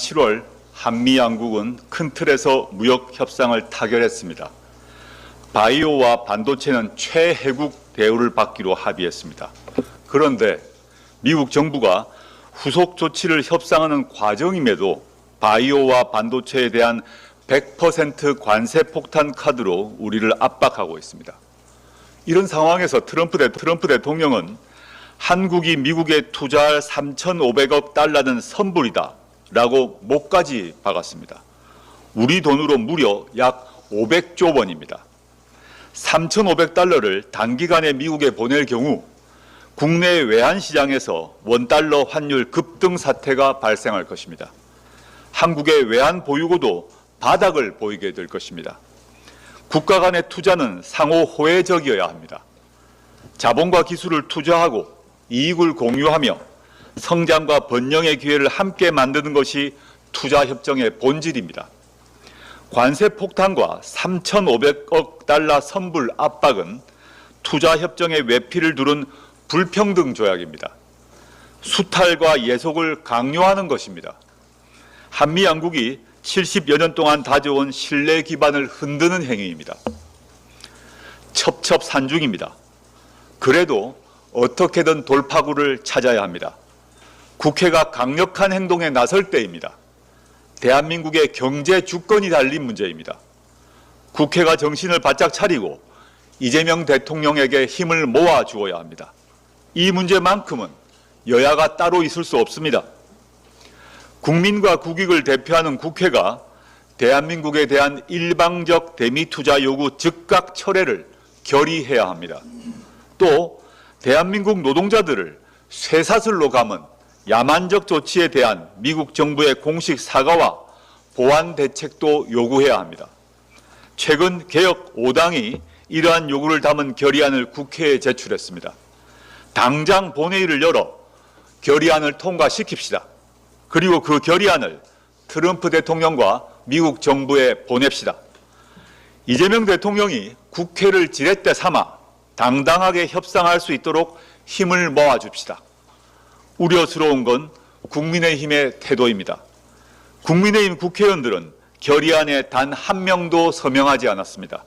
7월 한미 양국은 큰 틀에서 무역 협상을 타결했습니다. 바이오와 반도체는 최혜국 대우를 받기로 합의했습니다. 그런데 미국 정부가 후속 조치를 협상하는 과정임에도 바이오와 반도체에 대한 100% 관세 폭탄 카드로 우리를 압박하고 있습니다. 이런 상황에서 트럼프, 대, 트럼프 대통령은 한국이 미국에 투자할 3,500억 달러는 선불이다 라고 목까지 박았습니다. 우리 돈으로 무려 약 500조 원입니다. 3,500달러를 단기간에 미국에 보낼 경우 국내 외환 시장에서 원달러 환율 급등 사태가 발생할 것입니다. 한국의 외환 보유고도 바닥을 보이게 될 것입니다. 국가 간의 투자는 상호 호혜적이어야 합니다. 자본과 기술을 투자하고 이익을 공유하며 성장과 번영의 기회를 함께 만드는 것이 투자 협정의 본질입니다. 관세 폭탄과 3,500억 달러 선불 압박은 투자 협정의 외피를 두른 불평등 조약입니다. 수탈과 예속을 강요하는 것입니다. 한미 양국이 70여 년 동안 다져온 신뢰 기반을 흔드는 행위입니다. 첩첩산중입니다. 그래도 어떻게든 돌파구를 찾아야 합니다. 국회가 강력한 행동에 나설 때입니다. 대한민국의 경제 주권이 달린 문제입니다. 국회가 정신을 바짝 차리고 이재명 대통령에게 힘을 모아 주어야 합니다. 이 문제만큼은 여야가 따로 있을 수 없습니다. 국민과 국익을 대표하는 국회가 대한민국에 대한 일방적 대미 투자 요구 즉각 철회를 결의해야 합니다. 또 대한민국 노동자들을 쇠사슬로 감은 야만적 조치에 대한 미국 정부의 공식 사과와 보완 대책도 요구해야 합니다. 최근 개혁 5당이 이러한 요구를 담은 결의안을 국회에 제출했습니다. 당장 본회의를 열어 결의안을 통과시킵시다. 그리고 그 결의안을 트럼프 대통령과 미국 정부에 보냅시다. 이재명 대통령이 국회를 지렛대 삼아 당당하게 협상할 수 있도록 힘을 모아 줍시다. 우려스러운 건 국민의힘의 태도입니다. 국민의힘 국회의원들은 결의안에 단 한 명도 서명하지 않았습니다.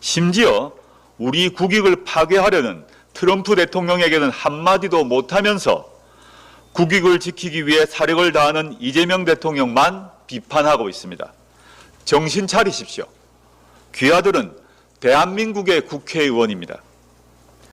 심지어 우리 국익을 파괴하려는 트럼프 대통령에게는 한마디도 못하면서 국익을 지키기 위해 사력을 다하는 이재명 대통령만 비판하고 있습니다. 정신 차리십시오. 귀하들은 대한민국의 국회의원입니다.